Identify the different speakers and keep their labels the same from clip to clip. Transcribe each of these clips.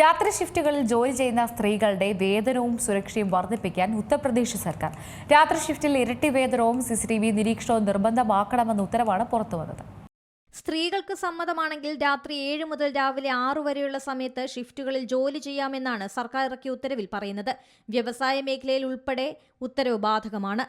Speaker 1: രാത്രി ഷിഫ്റ്റുകളിൽ ജോലി ചെയ്യുന്ന സ്ത്രീകളുടെ വേതനവും സുരക്ഷയും വർദ്ധിപ്പിക്കാൻ ഉത്തർപ്രദേശ് സർക്കാർ. രാത്രി ഷിഫ്റ്റിൽ ഇരട്ടി വേതനവും സി സി സിസിടിവി നിരീക്ഷണവും നിർബന്ധമാക്കണമെന്ന ഉത്തരവാണ് പുറത്തുവന്നത്.
Speaker 2: സ്ത്രീകൾക്ക് സമ്മതമാണെങ്കിൽ രാത്രി ഏഴ് മുതൽ രാവിലെ ആറു വരെയുള്ള സമയത്ത് ഷിഫ്റ്റുകളിൽ ജോലി ചെയ്യാമെന്നാണ് സർക്കാർ ഇറക്കിയ ഉത്തരവിൽ പറയുന്നത്. വ്യവസായ മേഖലയിൽ ഉൾപ്പെടെ ഉത്തരവ് ബാധകമാണ്.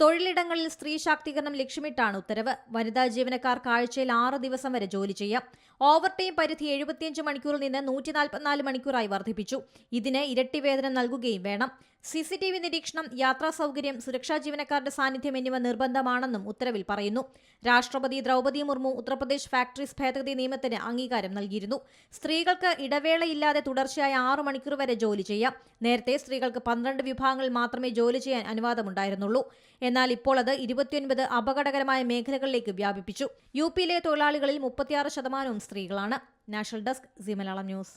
Speaker 2: തൊഴിലിടങ്ങളിൽ സ്ത്രീ ശാക്തീകരണം ലക്ഷ്യമിട്ടാണ് ഉത്തരവ്. വനിതാ ജീവനക്കാർ ആഴ്ചയിൽ ആറ് ദിവസം വരെ ജോലി ചെയ്യാം. ഓവർ ടൈം പരിധി എഴുപത്തിയഞ്ച് മണിക്കൂറിൽ നിന്ന് നൂറ്റി നാൽപ്പത്തിനാല് മണിക്കൂറായി വർദ്ധിപ്പിച്ചു. ഇതിന് ഇരട്ടി വേതനം നൽകുകയും വേണം. സി സി ടി വി നിരീക്ഷണം യാത്രാ സൗകര്യം സുരക്ഷാ ജീവനക്കാരുടെ സാന്നിധ്യം എന്നിവ നിർബന്ധമാണെന്നും ഉത്തരവിൽ പറയുന്നു. രാഷ്ട്രപതി ദ്രൗപദി മുർമു ഉത്തർപ്രദേശ് ഫാക്ടറീസ് ഭേദഗതി നിയമത്തിന് അംഗീകാരം നൽകിയിരുന്നു. സ്ത്രീകൾക്ക് ഇടവേളയില്ലാതെ തുടർച്ചയായ ആറു മണിക്കൂർ വരെ ജോലി ചെയ്യാം. നേരത്തെ സ്ത്രീകൾക്ക് പന്ത്രണ്ട് വിഭാഗങ്ങളിൽ മാത്രമേ ജോലി ചെയ്യാൻ അനുവാദമുണ്ടായിരുന്നുള്ളൂ. എന്നാൽ ഇപ്പോൾ അത് ഇരുപത്തിയൊൻപത് അപകടകരമായ മേഖലകളിലേക്ക് വ്യാപിപ്പിച്ചു. യു പിയിലെ തൊഴിലാളികളിൽ മുപ്പത്തിയാറ് ശതമാനവും സ്ത്രീകളാണ്. National desk C Malayalam news.